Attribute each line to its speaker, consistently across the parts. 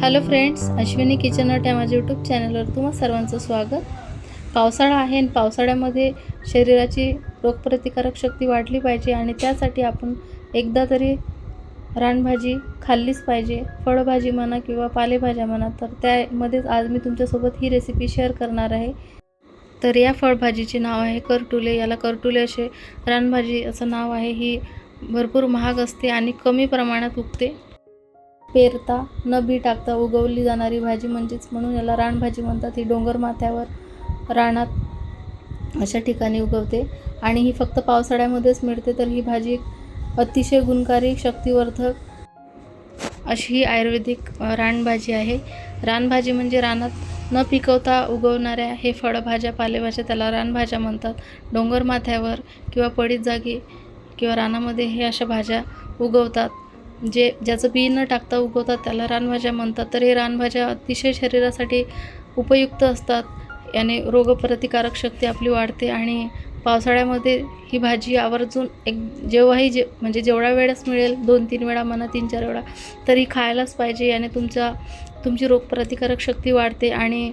Speaker 1: Hello friends Ashwini kitchen अट या माझ्या यूट्यूब चॅनलवर तुम्हा सर्वांचं स्वागत. पावसाळा आहे आणि पावसाळ्यामध्ये शरीराची रोगप्रतिकारक शक्ती वाढली पाहिजे आणि त्यासाठी आपण एकदा तरी रानभाजी खाल्लीच पाहिजे. फळभाजी म्हणा किंवा पालेभाज्या म्हणा तर त्यामध्येच आज मी तुमच्यासोबत ही रेसिपी शेअर करणार आहे. तर या फळभाजीचे नाव आहे करटुले. याला करटुले असे रानभाजी असं नाव आहे. ही भरपूर महाग असते आणि कमी प्रमाणात उगते. पेरता न बी टाकता उगवली जाणारी भाजी म्हणजेच म्हणून याला रानभाजी म्हणतात. ही डोंगर माथ्यावर रानात अशा ठिकाणी उगवते. आणि ही फक्त पावसाळ्यामध्येच मिळते तर ही भाजी एक अतिशय गुणकारी शक्तिवर्धक अशी ही आयुर्वेदिक रानभाजी आहे. रानभाजी म्हणजे रानात न पिकवता उगवणाऱ्या हे फळभाज्या पालेभाज्या त्याला रानभाज्या म्हणतात. डोंगर माथ्यावर किंवा पडीत जागी किंवा रानामध्ये हे अशा भाज्या उगवतात. जे ज्याचं बी न टाकता उगवतात त्याला रानभाज्या म्हणतात. तर हे रानभाज्या अतिशय शरीरासाठी उपयुक्त असतात. याने रोगप्रतिकारक शक्ती आपली वाढते आणि पावसाळ्यामध्ये ही भाजी आवर्जून एक जेव्हाही जे म्हणजे जेवढा वेळच मिळेल दोन तीन वेळा म्हणा तीन चार वेळा तरी खायलाच पाहिजे. याने तुमचा तुमची रोगप्रतिकारक शक्ती वाढते आणि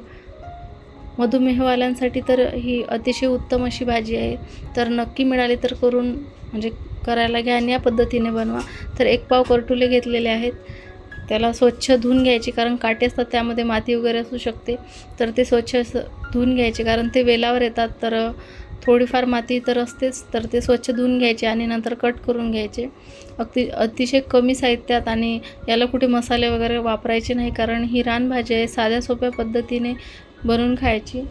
Speaker 1: मधुमेहवाल्यांसाठी तर ही अतिशय उत्तम अशी भाजी आहे. तर नक्की मिळाली तर करून म्हणजे करायला घ्या आणि या पद्धतीने बनवा. तर एक पाव करटुले घेतलेले आहेत. त्याला स्वच्छ धुवून घ्यायचे कारण काटे असतात त्यामध्ये माती वगैरे असू शकते. तर ते स्वच्छ असं धुवून घ्यायचे कारण ते वेलावर येतात. तर थोडीफार माती तर असतेच तर ते स्वच्छ धुवून घ्यायचे आणि नंतर कट करून घ्यायचे. अगदी अतिशय कमी साहित्यात आणि याला कुठे मसाले वगैरे वापरायचे नाही कारण ही रानभाजी आहे साध्या सोप्या पद्धतीने बनवून खायची.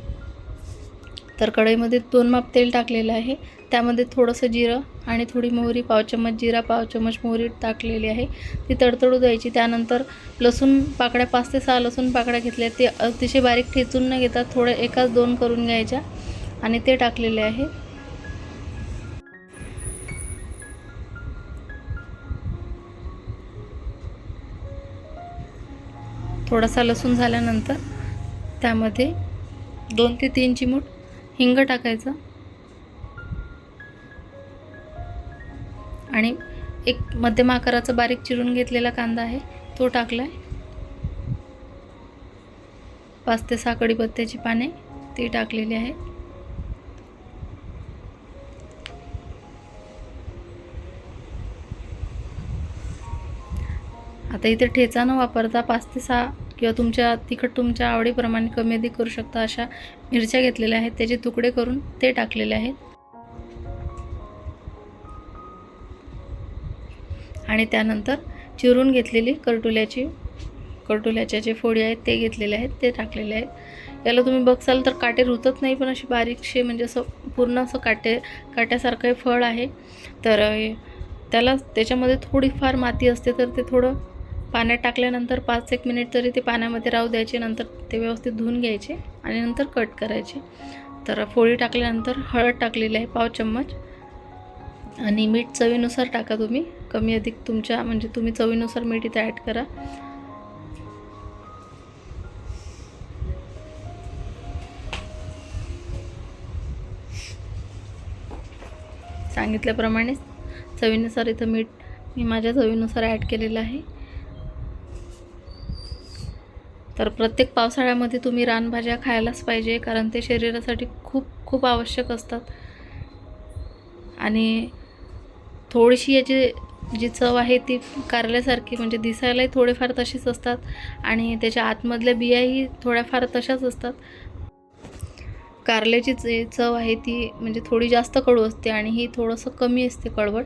Speaker 1: तर कढईमध्ये दोन माप तेल टाकलेलं आहे. त्यामध्ये थोडंसं जिरं आणि थोडी मोहरी पाव चम्मच जिरा पाव चम्मच मोहरी टाकलेली आहे. ती तडतडू द्यायची. त्यानंतर लसूण पाकड्या पाच ते सहा लसूण पाकड्या घेतल्या ते अतिशय बारीक ठेचून न घेता थोड्या एकाच दोन करून घ्यायच्या आणि ते टाकलेले आहे. थोडासा लसूण झाल्यानंतर त्यामध्ये दोन ते तीन चिमूट हिंग टाकायचं. आणि एक मध्यम आकाराचा बारीक चिरून घेतलेला कांदा आहे तो टाकला आहे पाच ते सहा कढीपत्त्याची पाने ती टाकलेली आहे आता इथे ठेचा न वापरता पाच ते सहा किंवा तुमच्या तिखट तुमच्या आवडीप्रमाणे कमी अधिक करू शकता अशा मिरच्या घेतलेल्या आहेत. त्याचे तुकडे करून ते टाकलेले आहेत. आणि त्यानंतर चिरून घेतलेली करटुल्याची करटुल्याच्या जे फोडी आहेत ते घेतलेले आहेत ते टाकलेले आहेत. याला तुम्ही बघसाल तर काटे रुतत नाही पण अशी बारीकशी म्हणजे असं पूर्ण असं काटे काट्यासारखं हे फळ आहे. तर त्याला त्याच्यामध्ये थोडीफार माती असते तर ते थोडं पाण्यात टाकल्यानंतर पाच एक मिनिट तरी ते पाण्यामध्ये राहू द्यायचे नंतर ते व्यवस्थित धुवून घ्यायचे आणि नंतर कट करायचे. तर फोळी टाकल्यानंतर हळद टाकलेली आहे पाव चम्मच. आणि मीठ चवीनुसार टाका तुम्ही. कमी अधिक तुमच्या म्हणजे तुम्ही चवीनुसार मीठ इथे ॲड करा. सांगितल्याप्रमाणे चवीनुसार इथं मीठ मी माझ्या चवीनुसार ॲड केलेलं आहे. तर प्रत्येक पावसाळ्यामध्ये तुम्ही रानभाज्या खायलाच पाहिजे कारण ते शरीरासाठी खूप खूप आवश्यक असतात. आणि थोडीशी याची जी चव आहे ती कारल्यासारखी म्हणजे दिसायलाही थोडेफार तशीच असतात आणि त्याच्या आतमधल्या बियाही थोड्याफार तशाच असतात. कारल्याची चव आहे ती म्हणजे थोडी जास्त कडू असते आणि ही थोडंसं कमी असते कळवट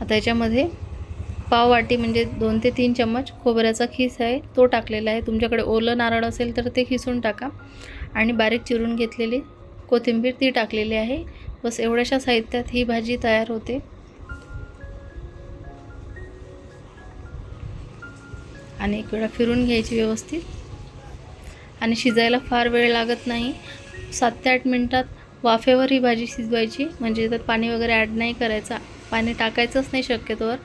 Speaker 1: आता याच्यामध्ये पाव वाटी म्हणजे दोन ते तीन चम्मच खोबऱ्याचा खीस आहे तो टाकलेला आहे. तुमच्याकडे ओलं नारळ असेल तर ते खिसून टाका. आणि बारीक चिरून घेतलेली कोथिंबीर ती टाकलेली आहे. बस एवढ्याशा साहित्यात ही भाजी तयार होते. आणि एक वेळा फिरून घ्यायची व्यवस्थित. आणि शिजायला फार वेळ लागत नाही. सात ते आठ मिनटात वाफेवर ही भाजी शिजवायची. म्हणजे त्यात पाणी वगैरे ॲड नाही करायचा. पाणी टाकायचंच नाही शक्यतोवर.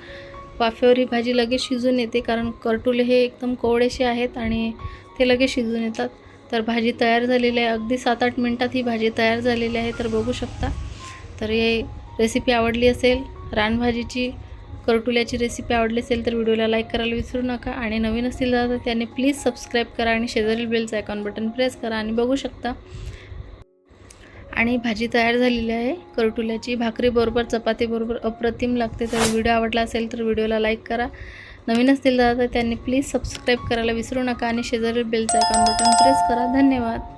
Speaker 1: वाफेवर ही भाजी लगेच शिजून येते कारण करटुले हे एकदम कोवडेसे आहेत आणि ते लगेच शिजून येतात. तर भाजी तयार झालेली आहे. अगदी सात आठ मिनटात ही भाजी तयार झालेली आहे. तर बघू शकता. तर हे रेसिपी आवडली असेल रानभाजीची करटुल्याची रेसिपी आवडली असेल तर व्हिडिओला लाईक करायला विसरू नका. आणि नवीन असतील तर त्याने प्लीज सबस्क्राईब करा आणि शेजारील बेलचं आयकॉन बटन प्रेस करा आणि बघू शकता. आणि भाजी तयार झालेली आहे. करटुल्याची भाकरीबरोबर चपातीबरोबर अप्रतिम लागते. तर व्हिडिओ आवडला असेल तर व्हिडिओला लाईक करा. नवीन असतील तर त्यांनी प्लीज सबस्क्राईब करायला विसरू नका आणि शेजारील बेलचं आयकॉन बटन प्रेस करा. धन्यवाद.